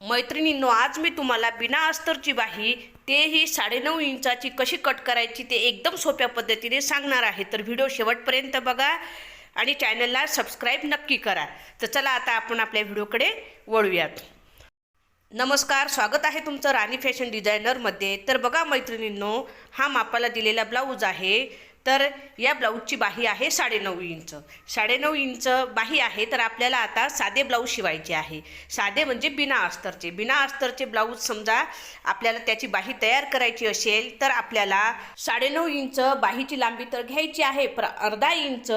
मैत्रिणींनो आज मी तुम्हाला बिना अस्तरची बाही तेही साडेनऊ इंचाची कशी कट करायची ते एकदम सोप्या पद्धतीने सांगणार आहे. तर व्हिडिओ शेवटपर्यंत बघा आणि चॅनलला सबस्क्राईब नक्की करा. तर चला आता आपण आपल्या व्हिडिओकडे वळूयात. नमस्कार स्वागत आहे तुमचं राणी फॅशन डिझायनरमध्ये. तर बघा मैत्रिणींनो हा मापाला दिलेला ब्लाऊज आहे. तर या ब्लाऊजची बाही आहे साडेनऊ इंच. साडेनऊ इंच बाही आहे तर आपल्याला आता साधे ब्लाऊज शिवायचे आहे. साधे म्हणजे बिना अस्तरचे. बिना अस्तरचे ब्लाऊज समजा आपल्याला त्याची बाही तयार करायची असेल तर आपल्याला साडेनऊ इंच बाहीची लांबी तर घ्यायची आहे पर अर्धा इंच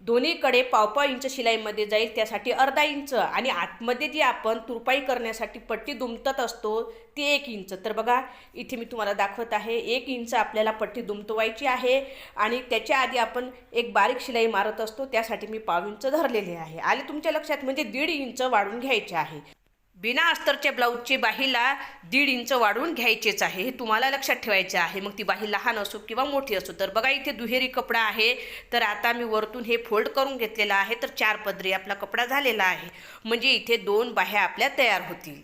दोन्हीकडे पावपाव इंच शिलाईमध्ये जाईल. त्यासाठी अर्धा इंच आणि आतमध्ये जी आपण तुरपाई करण्यासाठी पट्टी दुमतत असतो ती एक इंच. तर बघा इथे मी तुम्हाला दाखवत आहे एक इंच आपल्याला पट्टी दुमतवायची आहे आणि त्याच्या आधी आपण एक बारीक शिलाई मारत असतो. त्यासाठी मी पाव इंच धरलेले आहे. आले तुमच्या लक्षात म्हणजे दीड इंच वाढून घ्यायचे आहे. बिना अस्तरच्या ब्लाऊजची बाहीला दीड इंच वाढवून घ्यायचेच आहे हे तुम्हाला लक्षात ठेवायचे आहे. मग ती बाही लहान असो किंवा मोठी असो तर बघा इथे दुहेरी कपडा आहे तर आता मी वरतून हे फोल्ड करून घेतलेला आहे तर चार पदरी आपला कपडा झालेला आहे. म्हणजे इथे दोन बाह्या आपल्या तयार होतील.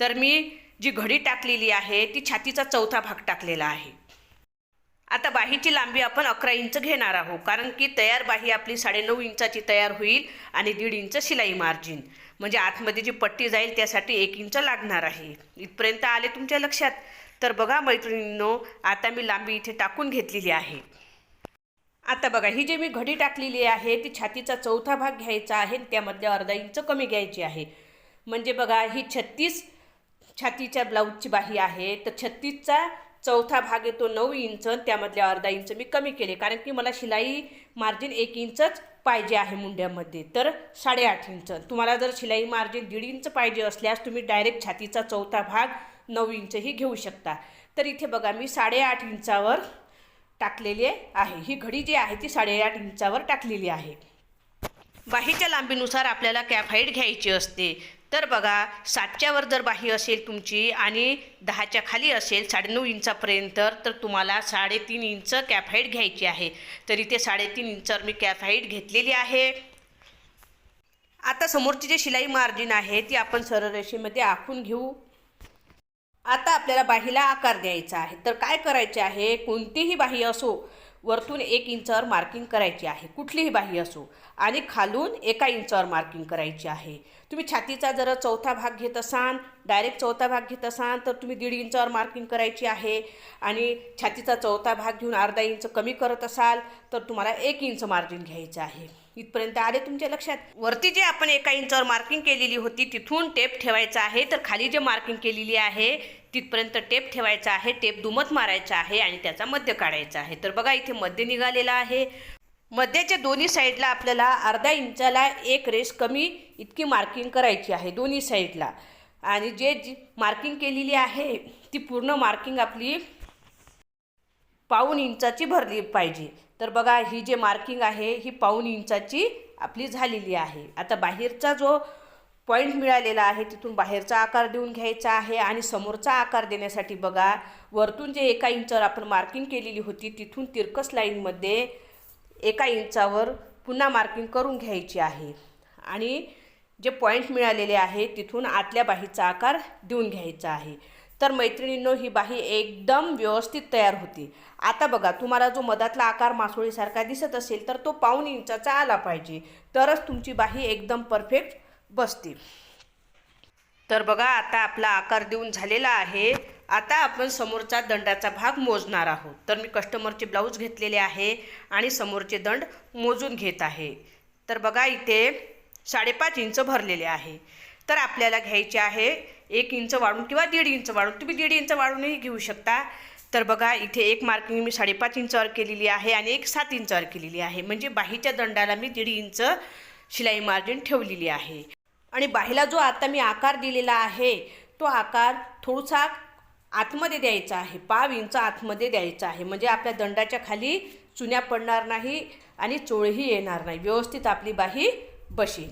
तर मी जी घडी टाकलेली आहे ती छातीचा चौथा भाग टाकलेला आहे. आता बाहीची लांबी आपण अकरा इंच घेणार आहोत. कारण की तयार बाही आपली साडेनऊ इंचाची तयार होईल आणि दीड इंच शिलाई मार्जिन. म्हणजे आतमध्ये जी पट्टी जाईल त्यासाठी एक इंच लागणार आहे. इथपर्यंत आले तुमच्या लक्षात? तर बघा मैत्रिणींनो आता मी लांबी इथे टाकून घेतलेली आहे. आता बघा ही जी मी घडी टाकलेली आहे ती छातीचा चौथा भाग घ्यायचा आहे त्यामधले त्यामध्ये अर्धा इंच कमी घ्यायची आहे. म्हणजे बघा ही छत्तीस छातीच्या ब्लाऊजची बाही आहे. तर छत्तीसचा चौथा भाग येतो नऊ इंच त्यामधले अर्धा इंच मी कमी केले. कारण की मला शिलाई मार्जिन एक इंचच पाहिजे आहे मुंड्यामध्ये. तर साडेआठ इंच. तुम्हाला जर शिलाई मार्जिन दीड इंच पाहिजे असल्यास तुम्ही डायरेक्ट छातीचा चौथा भाग नऊ इंचही घेऊ शकता. तर इथे बघा मी साडेआठ इंचावर टाकलेली आहे. ही घडी जी आहे ती साडेआठ इंचावर टाकलेली आहे. बाहीच्या लांबीनुसार आपल्याला कॅप हाईट घ्यायची असते. तर बघा सातच्यावर जर बाही असेल तुमची आणि दहाच्या खाली असेल साडेनऊ इंचापर्यंत तर तुम्हाला साडेतीन इंच कॅप हाईट घ्यायची आहे. तर इथे साडेतीन इंचावर मी कॅप हाईट घेतलेली आहे. आता समोरची जी शिलाई मार्जिन आहे ती आपण सरळ रेषेमध्ये आखून घेऊ. आता आपल्याला बाहीला आकार द्यायचा आहे. तर काय करायचे आहे? कोणतीही बाही असो वरतून एक इंचावर मार्किंग करायची आहे. कुठलीही बाही असो. आणि खालून एका इंचावर मार्किंग करायची आहे. तुम्ही छातीचा जर चौथा भाग घेत असाल डायरेक्ट चौथा भाग घेत असाल तर तुम्ही दीड इंचावर मार्किंग करायची आहे. आणि छातीचा चौथा भाग घेऊन अर्धा इंच कमी करत असाल तर तुम्हाला एक इंच मार्जिन घ्यायचं आहे. इथपर्यंत आले तुमच्या लक्षात? वरती जे आपण एका इंचावर मार्किंग केलेली होती तिथून टेप ठेवायचा आहे. तर खाली जे मार्किंग केलेली आहे तिथपर्यंत टेप ठेवायचा आहे टेप दुमत मारायचा आहे आणि त्याचा मध्य काढायचा आहे. तर बघा इथे मध्य निघालेला आहे. मध्याच्या दोन्ही साईडला आपल्याला अर्धा इंचाला एक रेस कमी इतकी मार्किंग करायची आहे दोन्ही साईडला. आणि जे जी मार्किंग केलेली आहे ती पूर्ण मार्किंग आपली पाऊन इंचाची भरली पाहिजे. तर बघा ही जे मार्किंग आहे ही पाऊन इंचाची आपली झालेली आहे. आता बाहेरचा जो पॉईंट मिळालेला आहे तिथून बाहेरचा आकार देऊन घ्यायचा आहे आणि समोरचा आकार देण्यासाठी बघा वरतून जे एका इंचावर आपण मार्किंग केलेली होती तिथून तिरकस लाईनमध्ये एका इंचावर पुन्हा मार्किंग करून घ्यायची आहे. आणि जे पॉईंट मिळालेले आहे तिथून आतल्या बाहीचा आकार देऊन घ्यायचा आहे. तर मैत्रिणींनो ही बाही एकदम व्यवस्थित तयार होती. आता बघा तुम्हाला जो मधातला आकार मासोळीसारखा दिसत असेल तर तो पाऊन इंचाचा आला पाहिजे. तरच तुमची बाही एकदम परफेक्ट बसते तर बघा आता आपला आकार देऊन झालेला आहे. आता आपण समोरचा दंडाचा भाग मोजणार आहोत. तर मी कस्टमरचे ब्लाऊज घेतलेले आहे आणि समोरचे दंड मोजून घेत आहे. तर बघा इथे साडेपाच इंच भरलेले आहे. तर आपल्याला घ्यायचे आहे एक इंच वाढून किंवा दीड इंच वाढून. तुम्ही दीड इंच वाढूनही घेऊ शकता. तर बघा इथे एक मार्किंग मी साडेपाच इंचावर केलेली आहे आणि एक सात इंचावर केलेली आहे. म्हणजे बाहीच्या दंडाला मी दीड इंच शिलाई मार्जिन ठेवलेली आहे. आणि बाहीला जो आता मी आकार दिलेला आहे तो आकार थोडासा आतमध्ये द्यायचा आहे. पाव इंच आतमध्ये द्यायचा आहे. म्हणजे आपल्या दंडाच्या खाली चुन्या पडणार नाही आणि चोळही येणार नाही. व्यवस्थित आपली बाही बसेल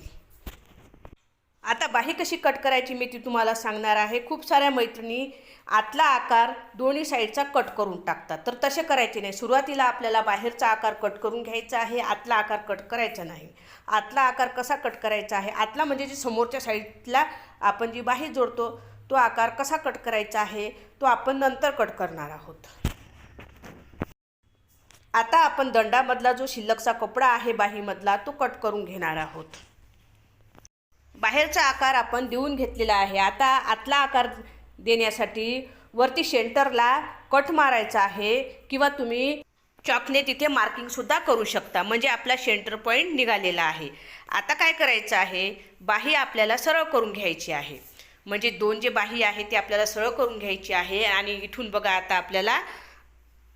आता बाही कशी कट करायची मी ती तुम्हाला सांगणार आहे. खूप साऱ्या मैत्रिणी आतला आकार दोन्ही साईडचा कट करून टाकतात. तर तसे करायचे नाही. सुरुवातीला आपल्याला बाहेरचा आकार कट करून घ्यायचा आहे. आतला आकार कट करायचा नाही. आतला आकार कसा कट करायचा आहे? आतला म्हणजे जे समोरच्या साईडला आपण जी बाही जोडतो तो आकार कसा कट करायचा आहे? तो आपण नंतर कट करणार आहोत. आता आपण दंडामधला जो शिल्लकचा कपडा आहे बाहीमधला तो कट करून घेणार आहोत. बाहेरचा आकार आपण देऊन घेतलेला आहे. आता आतला आकार देण्यासाठी वरती शेंटरला कट मारायचा आहे किंवा तुम्ही चॉकने तिथे मार्किंगसुद्धा करू शकता. म्हणजे आपला शेंटर पॉईंट निघालेला आहे. आता काय करायचं आहे? बाही आपल्याला सरळ करून घ्यायची आहे. म्हणजे दोन जे बाही आहे ते आपल्याला सरळ करून घ्यायची आहे आणि इथून बघा आता आपल्याला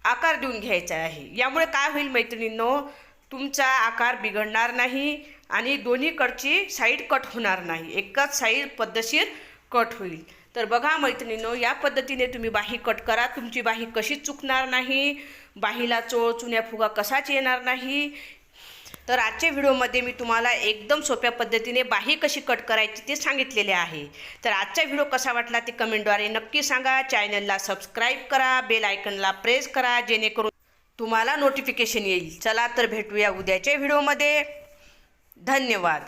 आकार देऊन घ्यायचा आहे. यामुळे काय होईल मैत्रिणींनो? तुमचा आकार बिघडणार नाही आणि दोन्हीकडची साईड कट होणार नाही. एकच साईड पद्धतशीर कट होईल. तर बघा मैत्रिणीनो या पद्धतीने तुम्ही बाही कट करा. तुमची बाही कशी चुकणार नाही? बाहीला चोळ चुन्या फुगा कसाच येणार नाही? तर आजच्या व्हिडिओमध्ये मी तुम्हाला एकदम सोप्या पद्धतीने बाही कशी कट करायची ते सांगितलेले आहे. तर आजचा व्हिडिओ कसा वाटला ते कमेंटद्वारे नक्की सांगा. चॅनलला सबस्क्राईब करा. बेल आयकनला प्रेस करा जेणेकरून तुम्हाला नोटिफिकेशन येईल. चला तर भेटूया उद्याच्या व्हिडिओमध्ये धन्यवाद.